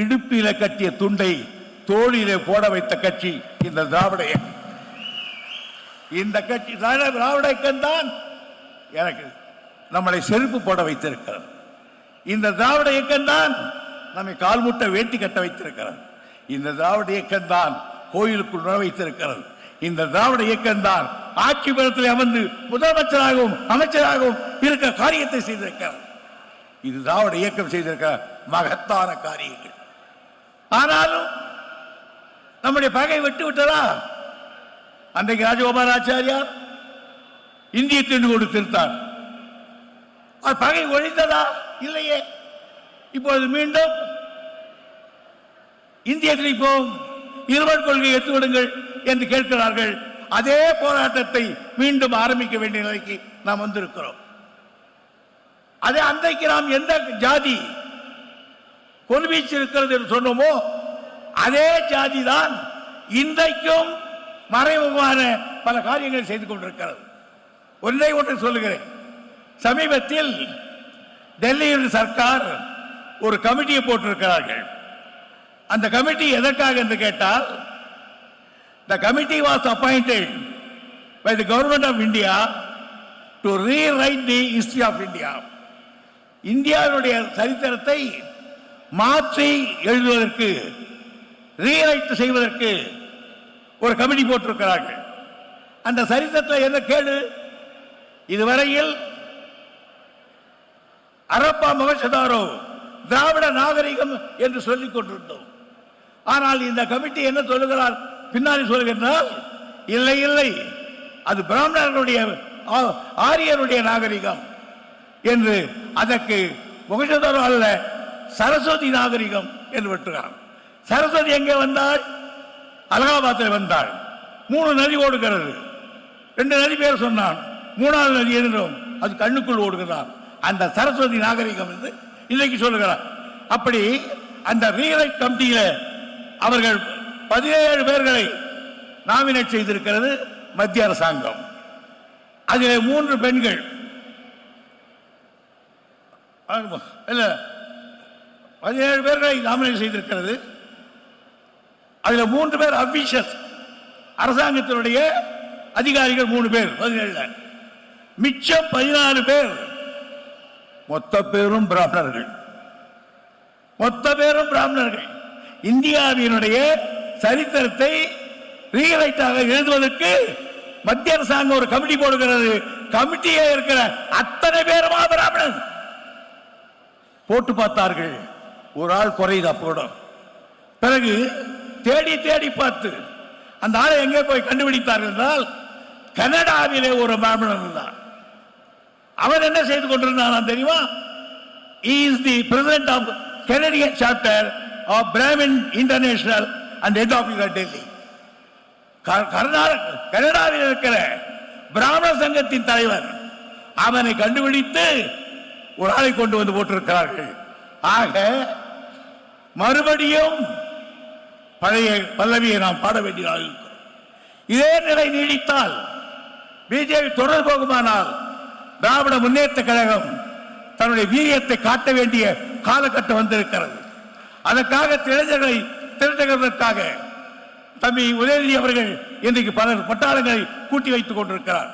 இடுப்பில கட்டிய துண்டை தோழிலே போட வைத்த கட்சி இந்த திராவிட இந்த கட்சி திராவிட திராவிட இயக்கம் தான் எனக்கு நம்மளை செருப்பு போட வைத்திருக்கிறது. இந்த திராவிட இயக்கம் தான் நம்மை கால்முட்டை வேட்டி கட்ட வைத்திருக்கிறது. இந்த திராவிட இயக்கம் தான் கோயிலுக்குள் நுழ வைத்திருக்கிறது. இந்த திராவிட இயக்கம் தான் ஆட்சி பலத்தில் அமர்ந்து முதலமைச்சராகவும் அமைச்சராகவும் இருக்க காரியத்தை செய்திருக்கிறார். இது திராவிட இயக்கம் செய்திருக்கிற மகத்தான காரியங்கள். ஆனாலும் நம்முடைய பகை விட்டு விட்டதா? அன்றைக்கு ராஜகோபாலாச்சாரியார் இந்திய திண்டு கொடுத்திருத்தார் அது பகை ஒழிந்ததா? இல்லையே. இப்பொழுது மீண்டும் இந்திய திணிப்போம் இருவர் கொள்கை எடுத்துவிடுங்கள் என்று கேட்கிறார்கள். அதே போராட்டத்தை மீண்டும் ஆரம்பிக்க வேண்டிய நிலைக்கு நாம் வந்திருக்கிறோம். அதே அன்றைக்கு நாம் எந்த ஜாதி கொல்வீச்சு இருக்கிறது என்று சொன்னோமோ அதே ஜாதி தான் இன்றைக்கும் மறைமுகமான பல காரியங்களை செய்து கொண்டிருக்கிறது. ஒன்றை ஒன்று சொல்லுகிறேன். சமீபத்தில் டெல்லியில் சர்க்கார் ஒரு கமிட்டியை போட்டிருக்கிறார்கள். அந்த கமிட்டி எதற்காக என்று கேட்டால் the committee was appointed by the government of India to rewrite the history of India இந்தியாவினுடைய சரித்திரத்தை மாற்றி எழுதுவதற்கு ரீரைட் செய்வதற்கு ஒரு கமிட்டி போட்டிருக்கிறார்கள். அந்த சரித்திரத்தில் என்ன கேடு இதுவரையில் அரப்பா முகசதாரோ திராவிட நாகரிகம் என்று சொல்லிக் கொண்டிருந்தோம். ஆனால் இந்த கமிட்டி என்ன சொல்லுகிறார்? பின்னாடி சொல்லுகின்றால் இல்லை இல்லை அது பிராமணர்களுடைய ஆரியருடைய நாகரிகம் என்று அதற்கு முகசதாரோ அல்ல சரஸ்வதி நாகரிகம் என்று விட்டுறார் சரஸ்வதி எங்கே வந்தாள்? அலகாபாத்தில் வந்தாள். மூணு நதி ஓடுகிறது. ரெண்டு நதி பேர் சொன்னான். மூணாவது நதி என்றும் அது கண்ணுக்குள் ஓடுகிறான் அந்த சரஸ்வதி நாகரிகம் என்று இன்னைக்கு சொல்லுகிறார். அப்படி அந்த ரீரைட் கமிட்டியில் அவர்கள் பதினேழு பேர்களை நாமினேட் செய்திருக்கிறது மத்திய அரசாங்கம். அதில் மூன்று பெண்கள். இல்லை பதினேழு பேர்களை நாமினேட் செய்திருக்கிறது. அதில் மூன்று பேர் அபிஷியஸ் அரசாங்கத்தினுடைய அதிகாரிகள் மூணு பேர் பதினேழுல. மிச்சம் பதினாறு பேர் மொத்த பேரும் பிராமணர்கள். மொத்த பேரும் பிராமணர்கள். இந்தியாவினுடைய சரித்திரத்தை ரீரைட்டாக எழுதுவதற்கு மத்திய அரசாங்கம் ஒரு கமிட்டி போடுகிறது. கமிட்டியே இருக்கிற அத்தனை பேருமா பிராமணன்? போட்டு பார்த்தார்கள். ஒரு ஆள் குறையுது? அப்போட பிறகு தேடி தேடி பார்த்து அந்த ஆளை எங்கே போய் கண்டுபிடித்தார்கள் என்றால் கனடாவிலே ஒரு பிராமணன் இருந்தான். அவன் என்ன செய்து கொண்டிருந்தான் தெரியுமா? Is the president of Canadian chapter of Brahmin international and head office Delhi Karnataka கனடாவில் இருக்கிற பிராமண சங்கத்தின் தலைவர் அவனை கண்டுபிடித்து ஒரு ஆளை கொண்டு வந்து போட்டிருக்கிறார்கள். ஆக மறுபடியும் பழைய பல்லவியை நாம் பாட வேண்டியதாக இருக்கிறோம் இதே நிலை நீடித்தால் பிஜேபி தொடர் போகுமானால் திராவிட முன்னேற்ற கழகம் தன்னுடைய வீரியத்தை காட்ட வேண்டிய காலகட்டம் வந்திருக்கிறது. அதற்காக இளைஞர்களை திரட்டுகிறதற்காக தம்பி உதயநிதி அவர்கள் இன்றைக்கு பலர் பட்டாளங்களை கூட்டி வைத்துக் கொண்டிருக்கிறார்.